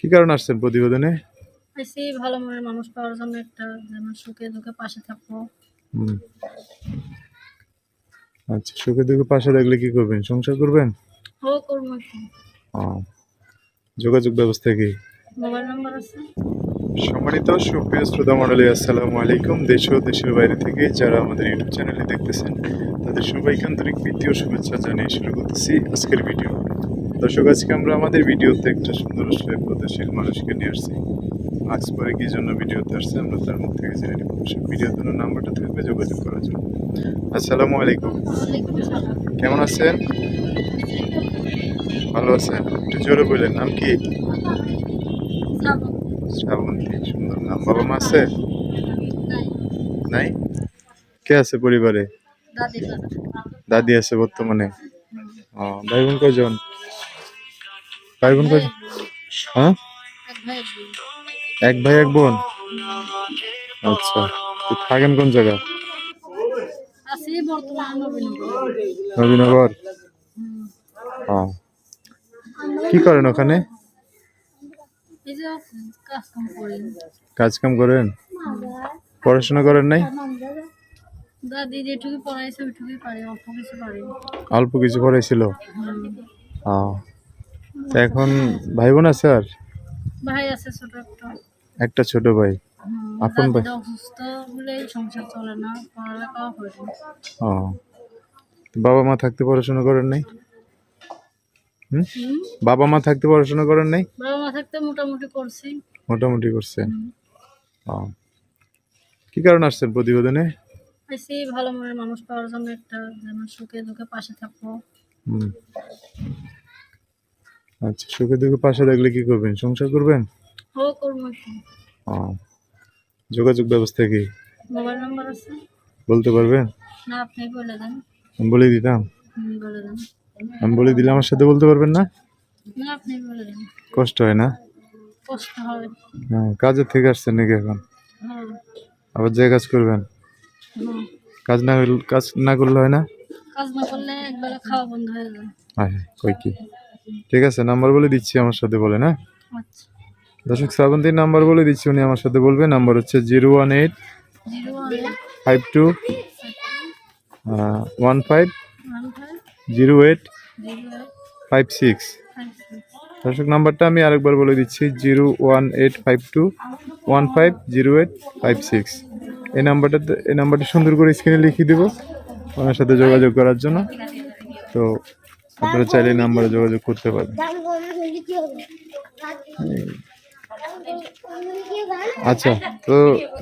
কি কারণ আসছেন প্রতিবেদনে? আইসি ভালো মনের মানুষ পাওয়ার জন্য একটা যেন সুখে দুঃখে পাশে থাকব। আচ্ছা সুখে দুঃখে পাশে থাকলে কি করবেন? সংসার করবেন? ও করব যোগাযোগ ব্যবস্থা কি? মোবাইল নাম্বার আছে? সম্মানিত সুপ্রিয় শ্রোতা মণ্ডলী আসসালামু আলাইকুম। দেশ ও দেশের বাইরে থেকে যারা আমাদের ইউটিউব চ্যানেলে দেখতেছেন তাদের সবাইকে আন্তরিক প্রীতি ও শুভেচ্ছা জানিয়ে শুরু করতেছি আজকের ভিডিও। দর্শক আজকে আমরা আমাদের ভিডিওতে একটা সুন্দর প্রগতিশীল মানুষকে নিয়ে আসছি। আজ পরে কি জন্য ভিডিওতে আসছে আমরা তার মুখ থেকে জেনে নেব। ভিডিওতে নাম্বারটা থাকবে যোগাযোগ করার জন্য। আসসালামু আলাইকুম। কেমন আছেন? ভালো আছেন? একটু জোরে বললেন নাম কি? শ্রাবন্তী। সুন্দর নাম। বাবা মা আছে? নাই? কে আছে পরিবারে? দাদি দাদি আছে বর্তমানে। ও ভাই বোন কয়জন? ভাই বোন কয়জন হ্যাঁ? এক ভাই এক বোন। আচ্ছা তো থাকেন কোন জায়গা নবীনগর। ও। কি করেন ওখানে? কাজ কাম করেন? পড়াশোনা করেন নাই? দাদি যেটুকু পড়াইছে ওইটুকুই পারে অল্প কিছু পারে। অল্প কিছু পড়াইছিল? তো এখন ভাই বোন আছে আর? ভাই আছে ছোট একটা। একটা ছোট ভাই। আপন ভাই? অসুস্থ বলে সংসার চলে না পড়ালেখাও করে ও বাবা মা থাকতে পড়াশোনা করেন নাই? হুম? বাবা মা থাকতে পড়াশোনা করেন নাই? বাবা মা থাকতে মোটামুটি করছি। মোটামুটি করছেন ও কি কারণ আসছেন প্রতিবেদনে? আইসি ভালো মনের মানুষ পাওয়ার জন্য একটা যেন সুখে দুঃখে পাশে থাকব। হুম। আচ্ছা সুখে দুঃখে পাশে থাকলে কি করবেন? সংসার করবেন? ও যোগাযোগ ব্যবস্থা কি? মোবাইল নাম্বার আছে? বলতে পারবেন? না আপনি বলে দেন। আমি বলে দিতাম। বলে দেন। আমি বলে দিলে আমার সাথে বলতে পারবেন না? না আপনি বলে দেন। কষ্ট হয় না? কষ্ট হবে হ্যাঁ কাজের থেকে আসছেন নাকি এখন? হ্যাঁ। আবার যে কাজ করবেন? কাজ না কাজ না করলে হয় না? কাজ না করলে একবেলা খাওয়া বন্ধ হয়ে যায়। হ্যাঁ কই কি? ঠিক আছে নাম্বার বলে দিচ্ছি আমার সাথে বলেন হ্যাঁ আচ্ছা। দর্শক শ্রাবন্তীর নাম্বার বলে দিচ্ছি উনি আমার সাথে বলবে। নাম্বার হচ্ছে zero one eight five two one five zero eight five six five six. দর্শক নাম্বারটা আমি আরেকবার বলে দিচ্ছি zero one eight five two one five zero eight five six. এই নাম্বারটাতে এই নাম্বারটা সুন্দর করে স্ক্রিনে লিখিয়ে দেবো ওনার সাথে যোগাযোগ করার জন্য। তো আপনারা চাইলে নাম্বারে যোগাযোগ করতে পারবেন আচ্ছা তো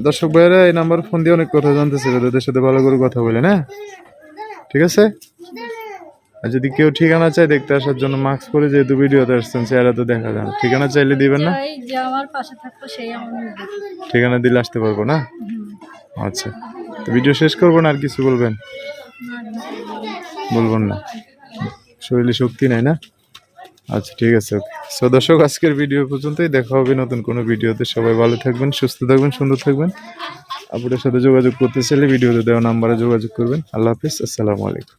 দর্শক ভাইয়েরা এই নাম্বার ফোন দিয়ে অনেক কথা জানতে চাইবে তাদের সাথে ভালো করে কথা বলেন হ্যাঁ ঠিক আছে আর যদি কেউ ঠিকানা চায় দেখতে আসার জন্য মাস্ক পরে যেহেতু ভিডিওতে আসছেন চেহারা তো দেখা যায় না। ঠিকানা চাইলে দিবেন না চাই। ঠিকানা দিলে আসতে পারব না আচ্ছা ভিডিও শেষ করব না আর কিছু বলবেন না, না। বলবেন না শরীরে শক্তি নাই না? আচ্ছা ঠিক আছে ওকে সো দর্শক, আজকের ভিডিও পর্যন্তই। দেখা হবে নতুন কোনো ভিডিওতে সবাই ভালো থাকবেন, সুস্থ থাকবেন, সুন্দর থাকবেন। আপনার সাথে যোগাযোগ করতে চাইলে ভিডিওতে দেওয়া নাম্বারে যোগাযোগ করবেন। আল্লাহ হাফিজ, আসসালামু আলাইকুম।